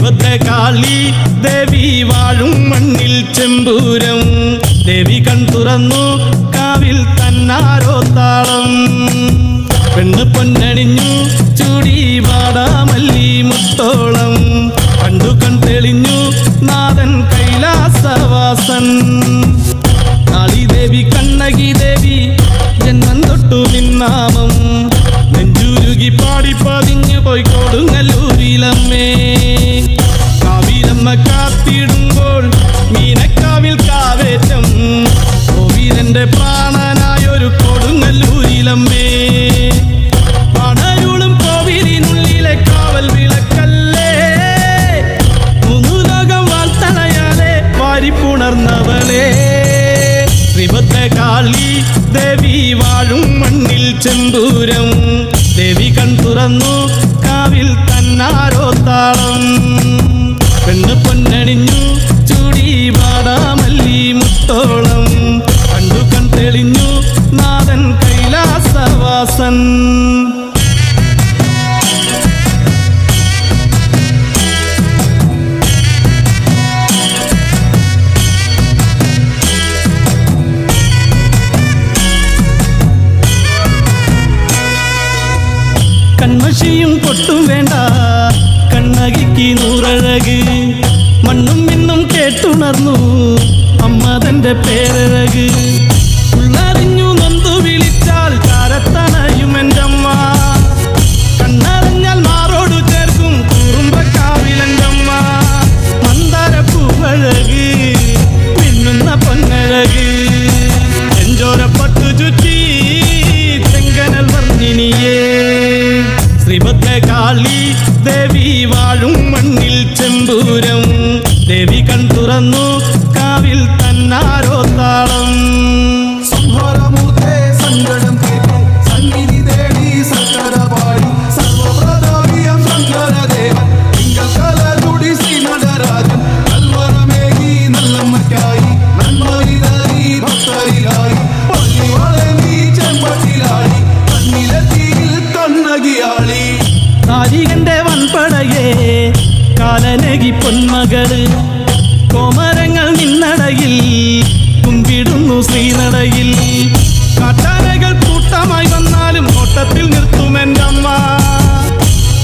ശ്രീഭദ്രകാളി ദേവി വാഴും മണ്ണിൽ ചെമ്പൂരം. ദേവി കൺ തുറന്നു കാവിൽ മീനക്കാവിൽ കാവേറ്റം. ഗോവീരന്റെ പ്രാണനായ ഒരു കൊടുങ്ങല്ലൂരിലമ്മേ. പടരുളും കോവിലിനുള്ളിലെ കാവൽ വിളക്കല്ലേ. മൂന്നു ലോകം വാർത്തണയാലെ വാരിപ്പുണർന്നവളെ ശ്രീഭദ്രകാളി ദേവി വാഴും മണ്ണിൽ ചെമ്പൂരം. ദേവി കൺ തുറന്നു കാവിൽ തന്നാരോ താളം പെണ്ണ് പൊന്നണിഞ്ഞു മുത്തോളം കണ്ടു കൺ തെളിഞ്ഞു നാഥൻ കൈലാസവാസൻ. കൺമഷിയും പൊട്ടും വേണ്ട. കണ്ണകിക്ക് നൂറഴക്. മണ്ണും മിന്നും കേട്ടുണർന്നു. തന്റെ പേരഴക്. ഉള്ളറിഞ്ഞു നൊന്തു വിളിച്ചാൽ ചാരത്തണയും എന്റെ അമ്മ. കണ്ണറിഞ്ഞാൽ മാറോടു ചേർക്കും കുറുമ്പക്കാവിലെന്റെ അമ്മ. മന്ദര പൂവഴക് മിന്നുന്ന പൊന്നഴക്. എഞ്ചോര പട്ടു ചുറ്റി ചെങ്കനൽ വർണിനിയേ. ശ്രീഭദ്രകാളി ദേവി വാഴും മണ്ണിൽ ചെമ്പൂരം. ദേവി കൺ തുറന്നു കാവിൽ തന്നാരോ താളം? ഭക്തരിലായി കണ്ണിലെത്തിയിൽ കണ്ണകിയാളി. താരികന്റെ വൻപടയേ കാലനകി പൊന്മകൾ. കുമ്പിടുന്നു ശ്രീനടയിൽ. കാട്ടാനകൾ കൂട്ടമായി വന്നാലും ഓട്ടത്തിൽ നിർത്തുമെന്റെ അമ്മ.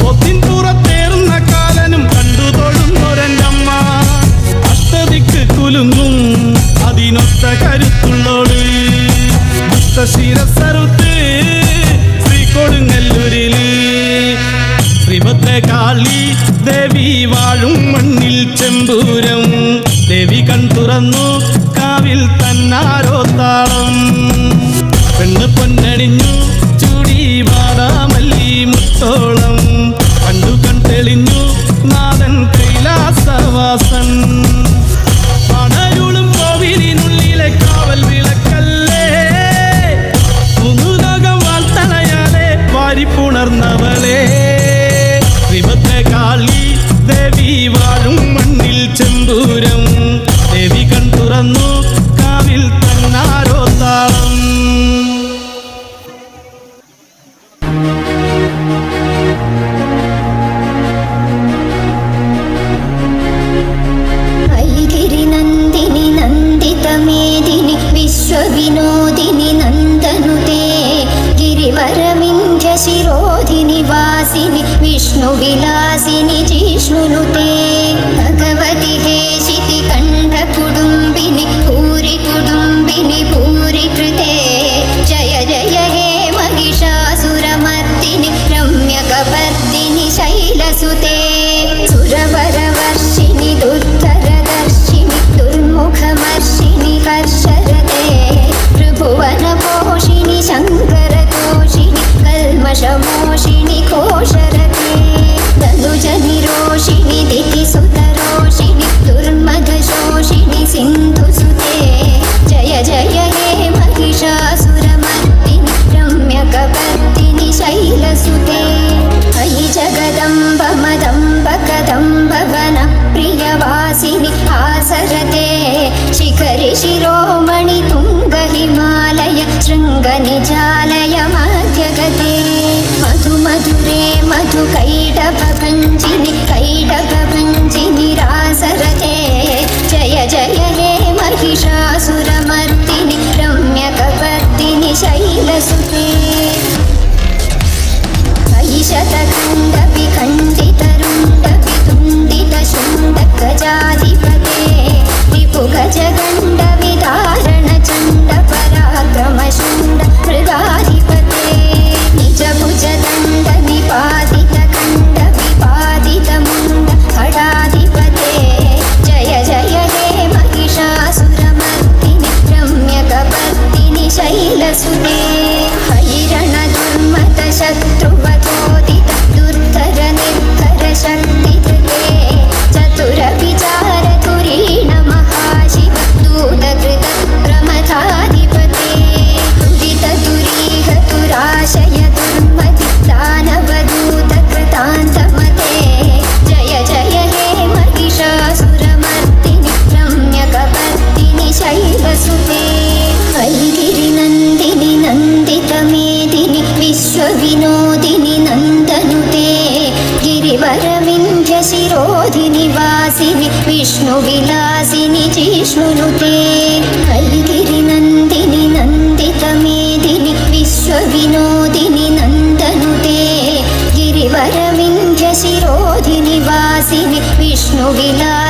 ഒത്തിൻ പുറത്തേറുന്ന കാലനും കണ്ടു തൊഴുന്നൊരെന്റമ്മ അഷ്ടദിക്ക് കുലുങ്ങും അതിനൊത്ത കരുത്തുള്ളോട്. ശിരസറുത്ത് ശ്രീ കൊടുങ്ങല്ലൂരിൽ. ശ്രീഭദ്രകാളി ദേവി വാഴും മണ്ണിൽ ചെമ്പൂരം. ദേവി കൺ തുറന്നു കാവിൽ തന്നാരോ താളം പെണ്ണ് പൊന്നണിഞ്ഞു ചൂടി വാടാമല്ലി മുത്തോളം. കണ്ടു കൺ തെളിഞ്ഞു നാഥൻ കൈലാസവാസൻ. പടരുളും മണ്ണിൽ ചെമ്പൂരം. विष्णुविलासिनि जिष्णुनुते भगवति हेशिति कण्ठकुडुम्बिनि भूरि कुडुम्बिनि भूरि कृते जय जय हे महिषासुरमर्दिनि रम्यकपर्दिनि शैलसुते सुरवरवर्षिणि दुर्धरदर्शिनि दुर्मुखमर्षिणि हर्षरते त्रिभुवनपोषिणि शङ्करतोषिणि कल्मषमोषिणि रते शिखरि शिरोमणि तुङ्गहिमालय शृङ्गनिजालय मध्यगते मधु मधुरे मधु कैटभञ्जिनि कैटभञ्जि విలాసిని చేష్ణునుతే కలిగిరి నందిని నందిత మేదిని విశ్వ వినోదిని నందనుతే గిరివరవింధ్య శిరోధి నివాసిని విష్ణు విలాసి